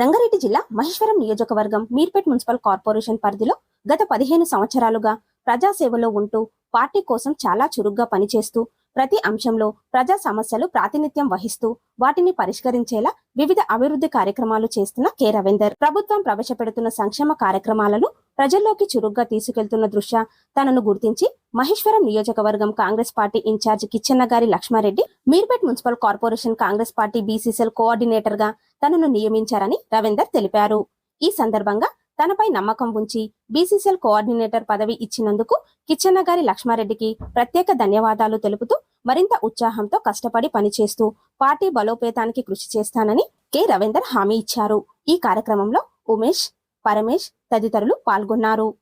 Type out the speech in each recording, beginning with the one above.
రంగారెడ్డి జిల్లా మహేశ్వరం నియోజకవర్గం Meerpet municipal corporation పరిధిలో గత పదిహేను సంవత్సరాలుగా ప్రజాసేవలో ఉంటూ పార్టీ కోసం చాలా చురుగ్గా పనిచేస్తూ ప్రతి అంశంలో ప్రజా సమస్యలు ప్రాతినిధ్యం వహిస్తూ వాటిని పరిష్కరించేలా వివిధ అభివృద్ధి కార్యక్రమాలు చేస్తున్న కె రవీందర్. ప్రభుత్వం ప్రవేశపెడుతున్న సంక్షేమ కార్యక్రమాలను ప్రజల్లోకి చురుగ్గా తీసుకెళ్తున్న దృష్ట్యా తనను గుర్తించి మహేశ్వరం నియోజకవర్గం Congress party incharge Kichchennagari Laxmareddy Meerpet municipal corporation Congress party BCCL కోఆర్డినేటర్గా తనను నియమించారని రవీందర్ తెలిపారు. ఈ సందర్భంగా తనపై నమ్మకం ఉంచి బీసీసీఎల్ కోఆర్డినేటర్ పదవి ఇచ్చినందుకు కిచ్చెన్నగారి లక్ష్మారెడ్డికి ప్రత్యేక ధన్యవాదాలు తెలుపుతూ మరింత ఉత్సాహంతో కష్టపడి పనిచేస్తూ పార్టీ బలోపేతానికి కృషి చేస్తానని కె రవీందర్ హామీ ఇచ్చారు. ఈ కార్యక్రమంలో ఉమేష్ పరమేష్ తదితరులు పాల్గొన్నారు.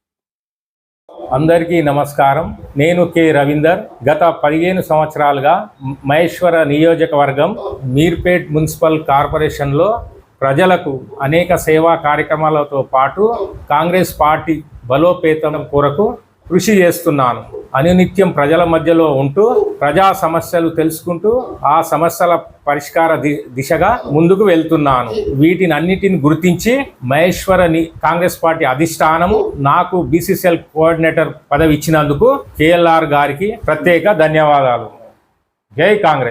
అందరికీ నమస్కారం. నేను కె. రవీందర్. గత పదిహేను సంవత్సరాలుగా మహేశ్వర నియోజకవర్గం మీర్పేట్ మున్సిపల్ కార్పొరేషన్లో ప్రజలకు అనేక సేవా కార్యక్రమాలతో పాటు కాంగ్రెస్ పార్టీ బలోపేతం కొరకు కృషి చేస్తున్నాను. అనునిత్యం ప్రజల మధ్యలో ఉంటూ ప్రజా సమస్యలు తెలుసుకుంటూ ఆ సమస్యల పరిష్కార ది- దిశగా ముందుకు వెళ్తున్నాను. వీటిని అన్నిటిని గుర్తించి మహేశ్వరని కాంగ్రెస్ పార్టీ అధిష్టానము నాకు బీసీసీఎల్ కోఆర్డినేటర్ పదవి ఇచ్చినందుకు కేఎల్ఆర్ గారికి ప్రత్యేక ధన్యవాదాలు. జై కాంగ్రెస్.